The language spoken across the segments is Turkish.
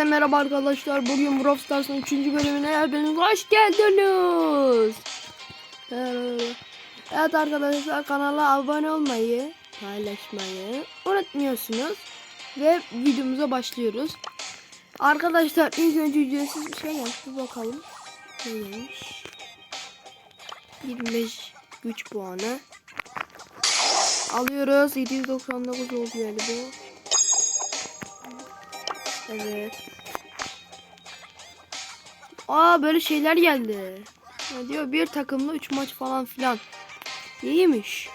Herkese merhaba arkadaşlar. Bugün Brawl Stars'ın 3. bölümüne hepiniz hoş geldiniz. Merhaba. Evet arkadaşlar kanala abone olmayı, paylaşmayı unutmuyorsunuz. Ve videomuza başlıyoruz. Arkadaşlar ilk önce ücretsiz bir şey. Bir bakalım. Ne gelmiş? 25 güç puanı. Alıyoruz. 799 oldu yani bu. Evet. Aa böyle şeyler geldi. Ne diyor? Bir takımda 3 maç falan filan. İyiymiş.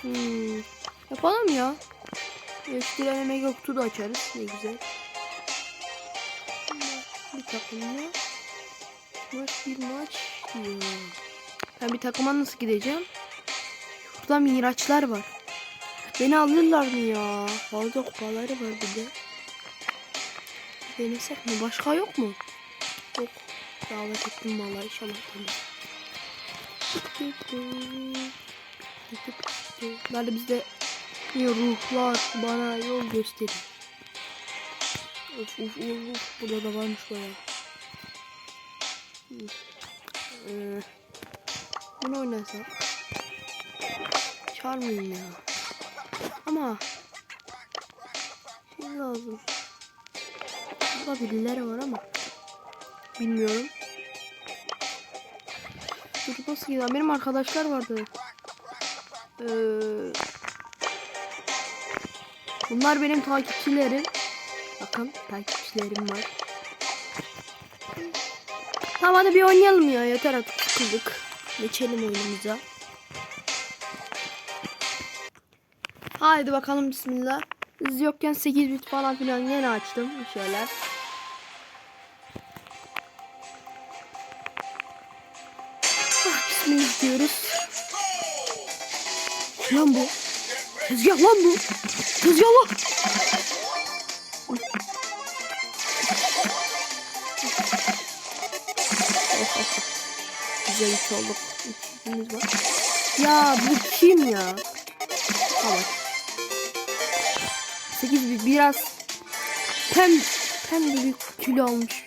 Hmm. Yapalım ya. Eskiden Mega kutu da açarız. Ne güzel. Bir takımda maç bir maç diyor. Ben bir takıma nasıl gideceğim? Burada miraçlar var. Beni alırlar mı ya? Fazla kupaları var bir de. Denesek mi? Başka yok mu? Yok. Davet ettim vallahi inşallah tanır. Böyle bizde ruhlar bana yol gösterin. Of of of of. Burada da varmış baya. Ee, bunu oynasak. Çağırmayayım ya. Ama şey lazım. Burada birileri var ama bilmiyorum. Çocuk nasıl gidiyor? Benim arkadaşlar vardı. Ee, bunlar benim takipçilerim. Bakın takipçilerim var. Tamam hadi bir oynayalım ya. Yeter artık sıkıldık. Geçelim oyunumuza. Haydi bakalım bismillah. Biz yokken 8 bit falan filan yine açtım bir şeyler. Ah, bismillah diyoruz. Lan bu. Tezgah lan bu. Tezgah lan. Güzel iş olduk. Ya bu kim ya? Tamam. 8 bir biraz pem pem gibi kilo almış.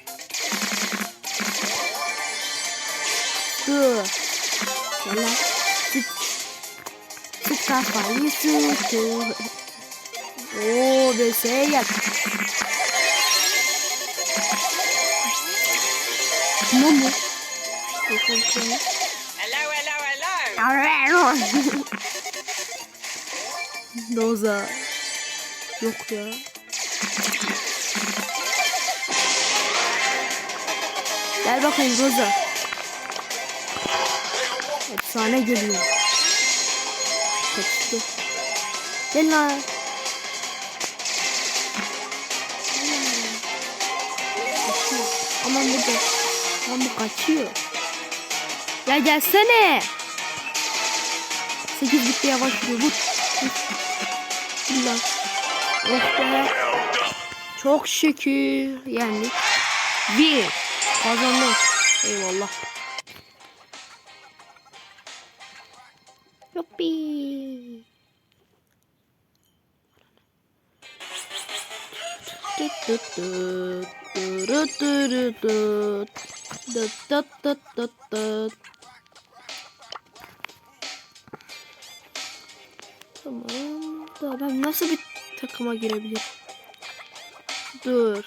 Dur. Valla sık sık kafayı sıktı. Oo BS'ye gel. Ne bu? Hello, hello, hello. Roza. Yok ya. Gel bakayım Roza. Efsane geliyor. Kaçtı. Gel lan. Aman burada. Lan bu kaçıyor. Ya gelsene. 8 bitti yavaş yürü. Vur. Vur. Oh. Çok şükür. Yani bir kazandım. Eyvallah. Yuppi. Tamam. Da ben nasıl bir takıma girebilirim? Dur.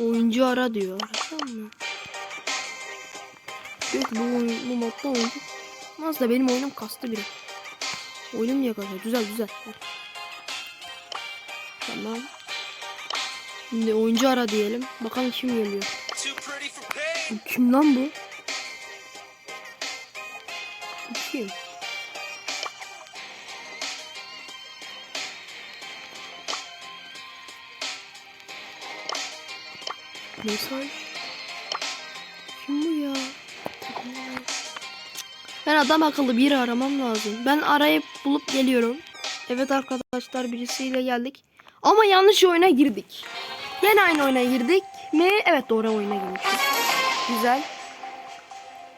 Oyuncu ara diyor. Tamam mı? Bu, oyun, bu modda oyuncu. Nasıl benim oyunum kastı biri. Oyunum niye kasıyor? Güzel güzel. Tamam. Şimdi oyuncu ara diyelim. Bakalım kim geliyor. Kim lan? Bu kim? Mesaj. Kim bu ya? Ben adam akıllı biri aramam lazım. Ben arayıp bulup geliyorum. Evet arkadaşlar birisiyle geldik. Ama yanlış oyuna girdik. Yine aynı oyuna girdik mi? Evet doğru oyuna girmişiz. Güzel.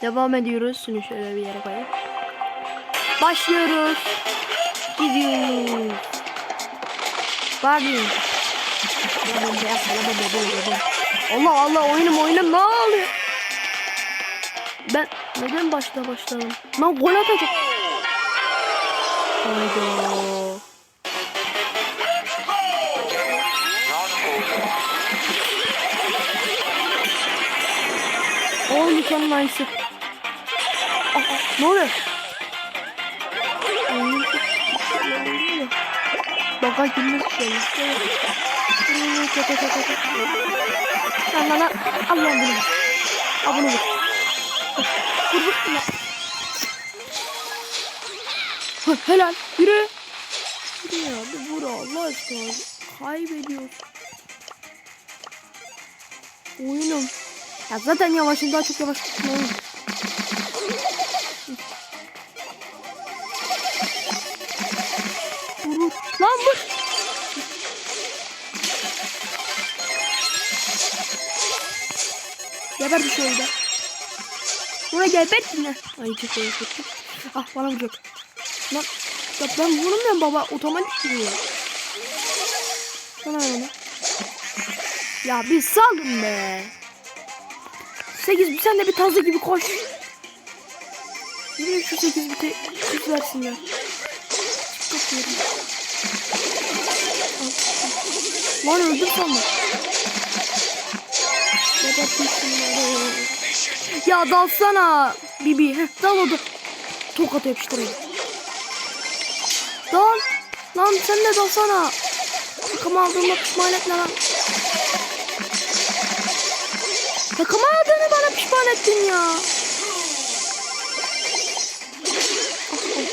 Devam ediyoruz. Şunu şöyle bir yere koyayım. Başlıyoruz. Gidiyoruz. Barbie. Allah Allah oyunum oyunum ne oluyor? Ben neden başta başladım? Lan gol atacak. Hayda. O Likan'ın aynısı. Aa, aa, ne oluyor? Çaka çaka çaka. Lan lan lan. Al lan bunu. Al bunu vur. Vur vur. Hı, Helal. Yürü. Yürü ya. Bir vur Allah aşkına. Kaybediyoruz. Oyunum. Ya zaten yavaşım daha çok yavaş gitmem. Lan vur. Geber bir şey oldu. Buna gebert mi? Ay çok iyi kötü. Ah bana vuracak. Lan ya ben vurmuyorum baba otomatik vuruyor. Sana öyle. Ya bir salın be. 8 bir sen de bir tazı gibi koş. Yine şu 8 biti kız versin ya. Çık bakıyorum. Lan öldür şunları. Ya dalsana Bibi. Heh, dal o da. Tokat yapıştırayım. Dal. Lan sen de dalsana. Takım aldığıma pişman etme lan. Takım aldığını bana pişman ettin ya.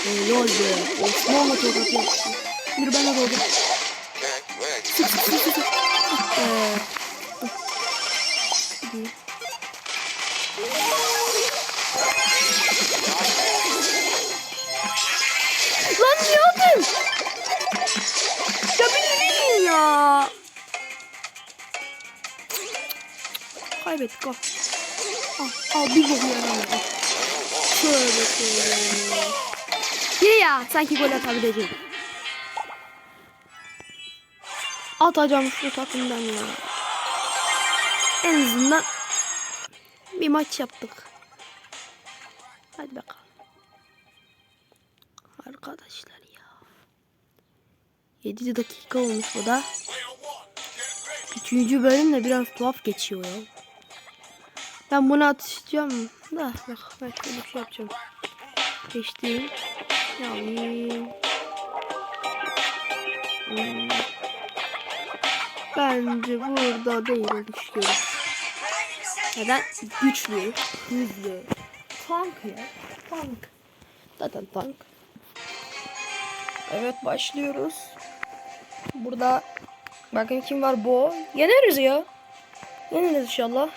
Helal be. Osmanlı tokat yapıştı. Ah be. Hadi. Lan niye aldın? Ya bir yürüyün ya. Kaybettik al. Al, al bir yaramıyor. Al. Şöyle. Yürü ya sanki gol atabileceğim. Atacağım şu takımdan ya. En azından bir maç yaptık. Hadi bakalım. Arkadaşlar ya. 7 dakika olmuş bu da. Üçüncü bölüm de biraz tuhaf geçiyor ya. Ben bunu atacağım da bak ben bir şey yapacağım. Geçtiğim. Yani. Hmm. Bence burada değil düşüyorum. Neden? Güçlü, hızlı. Tank ya. Tank. Zaten tank. Evet başlıyoruz. Burada bakın kim var bu. Yeneriz ya. Yeneriz inşallah.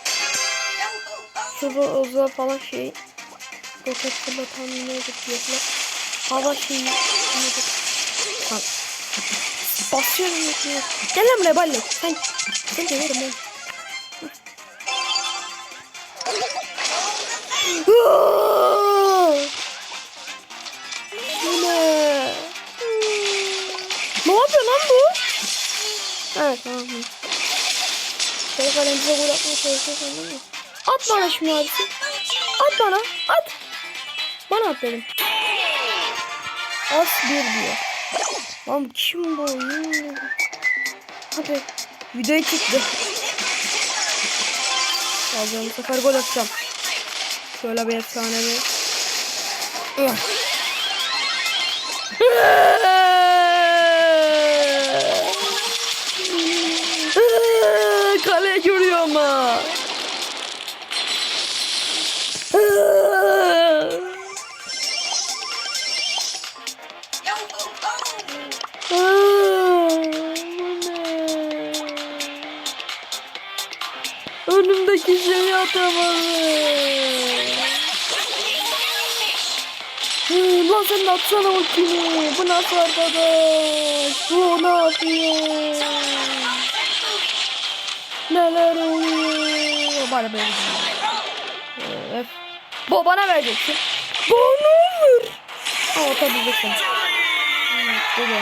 Şu roza falan şey. Roket fırlatan neydi fiyatla. Hava şeyi. Bak. Basıyorum yetmiyor. Gel lan buraya balle. Sen, sen gelirim ben. Ne? Ne yapıyor lan bu? Evet tamam. Şey kalemize gol atmaya çalışıyor sandım ya. At bana şimdi abisi. At bana. At. Bana at dedim. As bir diyor. Lan kim bu? Hadi. Videoyu çıktı. Alacağım bu sefer gol atacağım. Şöyle bir efsane atamadım. Lan sen de atsana kimi. Bu nasıl arkadaş? Bu ne yapıyor? Neler oluyor? Bana böyle Evet. Bu bana vereceksin. Bana ver. Aa atabileceksin. Evet, bu da.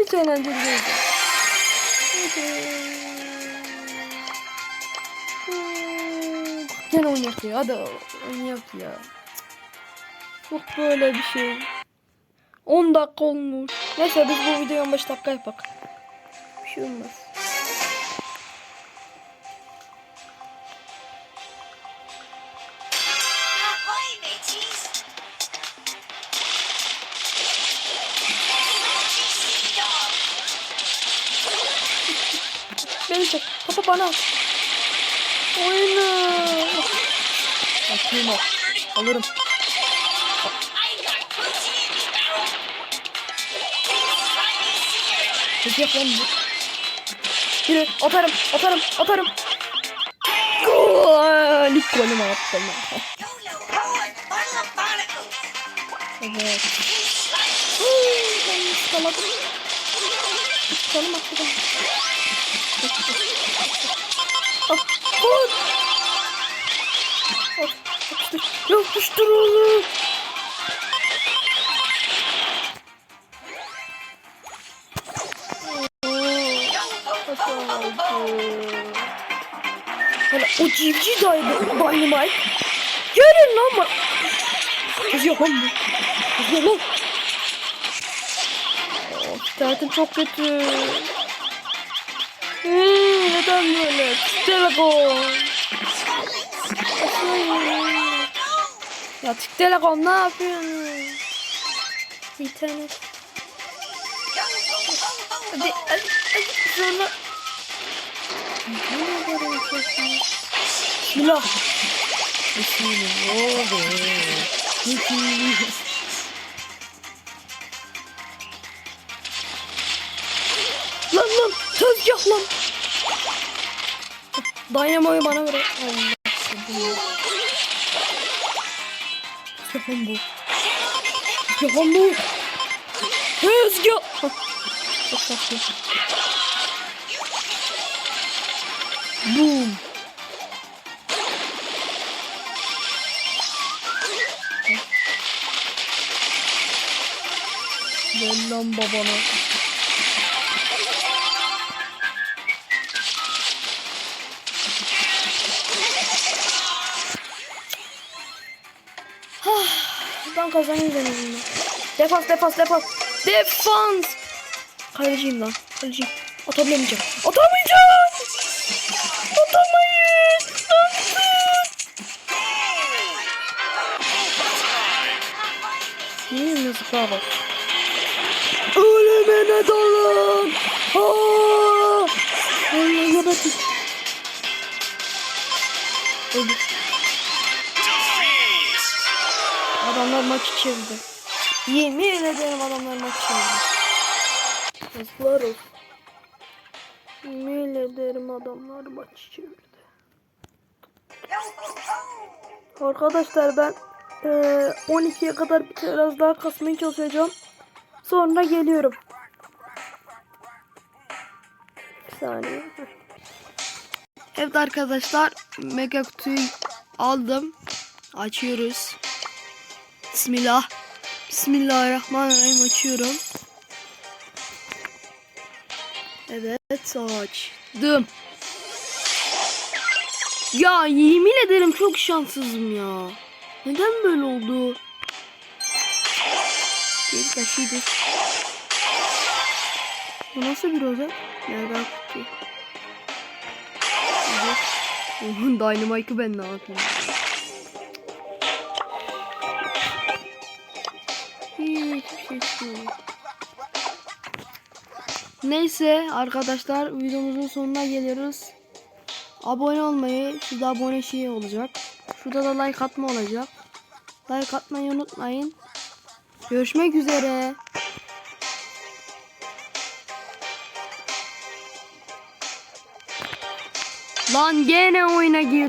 Hiç eğlenceli bir oyun. Gene oynayak ya. Hadi oynayak ya. Yok böyle bir şey. 10 dakika olmuş. Neyse biz bu videoyu 15 dakika yapak. Bir şey olmaz. Beni çek. Topu bana. Oyna. Try me cigarette! Peki yap lan atarım atarım atarım. Gol! İlk golümü attım! Evet. Ben ıskaladım. Attı ben. Ah, yapıştır. Yapıştır oğlum. Böyle o civciv daydı Dynamite. Görün lan bak. Kız yok lan bu. Kız yok lan. Of, internetim çok kötü. Hmm, neden böyle? Telekom. Ya Tik Telekom ne yapıyorsun? İnternet. Hadi, hadi, hadi. Sonra. Ne kadar uçuyorsun? Bismillah. Bismillah. Bismillah. Lan lan tezgah lan. Dynamo'yu bana ver. Allah Tezgahım bu. Tezgahım bu. Hah, Çok tatlı. Boom. Ver lan babana. Ben kazanıyorum bunu. Defans defans defans. Defans. Kaleciyim lan. Kaleciyim. Atamayacağım. Atamayacağım. Atamayız. Niye mızıklar bak. Ölümüne dalın. Aa! Allah gebertin. Öldü. Maçı çevirdi. Yemin ederim adamlar maçı çevirdi. Yazıklar olsun. Yemin ederim adamlar maçı çevirdi. Arkadaşlar ben eee 12'ye kadar biraz daha kasmaya çalışacağım. Sonra geliyorum. Bir saniye. Evet arkadaşlar mega kutuyu aldım. Açıyoruz. Bismillah. Bismillahirrahmanirrahim açıyorum. Evet açtım. Ya yemin ederim çok şanssızım ya. Neden böyle oldu? Geri taşıydı. Bu nasıl bir özel? Nereden kutu? Dynamite'ı ben ne yapayım? Neyse arkadaşlar videomuzun sonuna geliyoruz. Abone olmayı, şurada abone şeyi olacak. Şurada da like atma olacak. Like atmayı unutmayın. Görüşmek üzere. Lan gene oyuna girdim.